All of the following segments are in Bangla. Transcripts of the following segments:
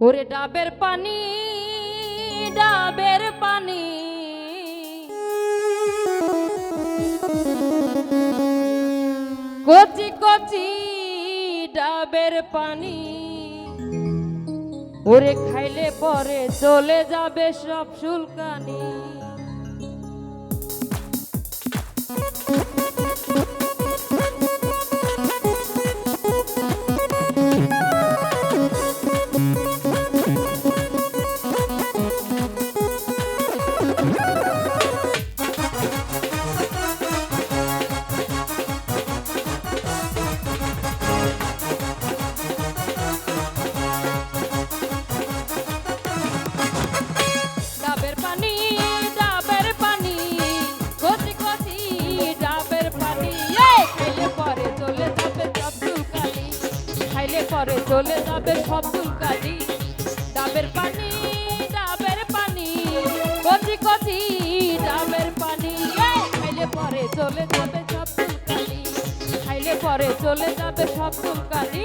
ওরে ডাবের পানি ডাবের পানি। কচি কচি ডাবের পানি। ওরে খাইলে পরে চলে যাবে সব শুলকানি পরে চলে যাবে সব চুলকানি। ডাবের পানি ডাবের পানি, কচি কচি ডাবের পানি। খাইলে পরে চলে যাবে সব চুলকানি। খাইলে পরে চলে যাবে সব চুলকানি।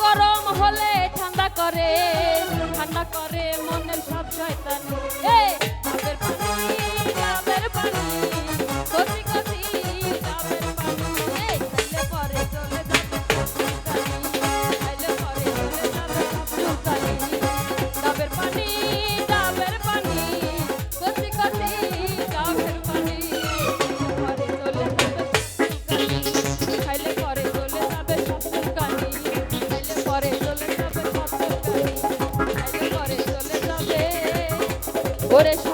গরম হলে ঠান্ডা করে ঠান্ডা করে মনের সব শয়তানি। Orexá